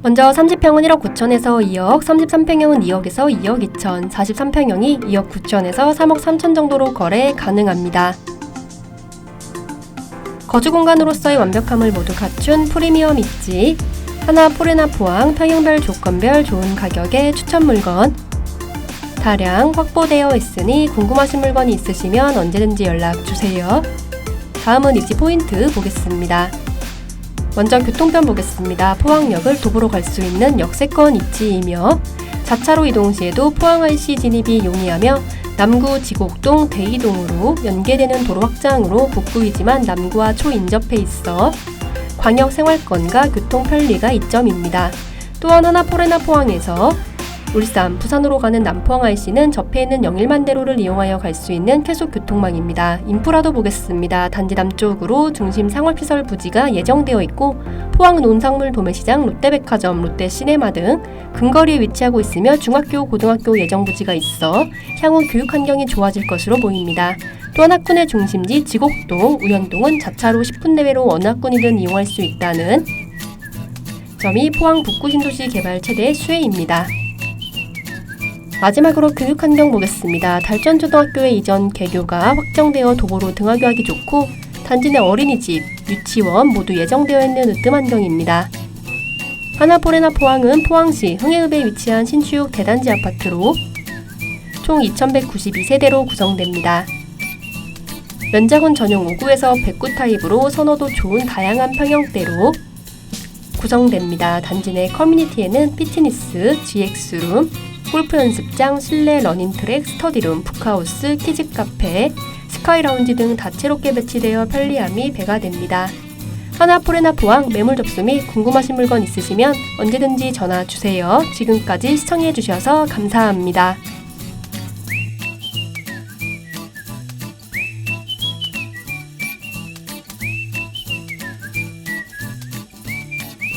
먼저 30평은 1억 9천에서 2억, 33평형은 2억에서 2억 2천, 43평형이 2억 9천에서 3억 3천 정도로 거래 가능합니다. 거주 공간으로서의 완벽함을 모두 갖춘 프리미엄 입지, 하나 포레나 포항 평형별 조건별 좋은 가격의 추천 물건, 다량 확보되어 있으니 궁금하신 물건이 있으시면 언제든지 연락 주세요. 다음은 입지 포인트 보겠습니다. 먼저 교통편 보겠습니다. 포항역을 도보로 갈 수 있는 역세권 입지이며 자차로 이동 시에도 포항 IC 진입이 용이하며 남구 지곡동 대이동으로 연계되는 도로 확장으로 북구이지만 남구와 초인접해 있어 광역 생활권과 교통 편리가 이점입니다. 또한 하나 포레나 포항에서 울산, 부산으로 가는 남포항 IC는 접해 있는 영일만 대로를 이용하여 갈 수 있는 쾌속 교통망입니다. 인프라도 보겠습니다. 단지 남쪽으로 중심 상업시설 부지가 예정되어 있고 포항 논산물 도매시장, 롯데백화점, 롯데시네마 등 근거리에 위치하고 있으며 중학교, 고등학교 예정 부지가 있어 향후 교육 환경이 좋아질 것으로 보입니다. 또 한 학군의 중심지 지곡동, 우연동은 자차로 10분 내외로 어느 학군이든 이용할 수 있다는 점이 포항 북구 신도시 개발 최대 수혜입니다. 마지막으로 교육 환경 보겠습니다. 달전초등학교의 이전 개교가 확정되어 도보로 등하교하기 좋고 단지 내 어린이집, 유치원 모두 예정되어 있는 으뜸 환경입니다. 하나포레나 포항은 포항시 흥해읍에 위치한 신축 대단지 아파트로 총 2192세대로 구성됩니다. 면적은 전용 5구에서 109 타입으로 선호도 좋은 다양한 평형대로 구성됩니다. 단지 내 커뮤니티에는 피트니스, GX룸, 골프 연습장, 실내 러닝트랙, 스터디룸, 북하우스, 키즈 카페, 스카이 라운지 등 다채롭게 배치되어 편리함이 배가 됩니다. 하나포레나 포항 매물 접수 및 궁금하신 물건 있으시면 언제든지 전화 주세요. 지금까지 시청해 주셔서 감사합니다.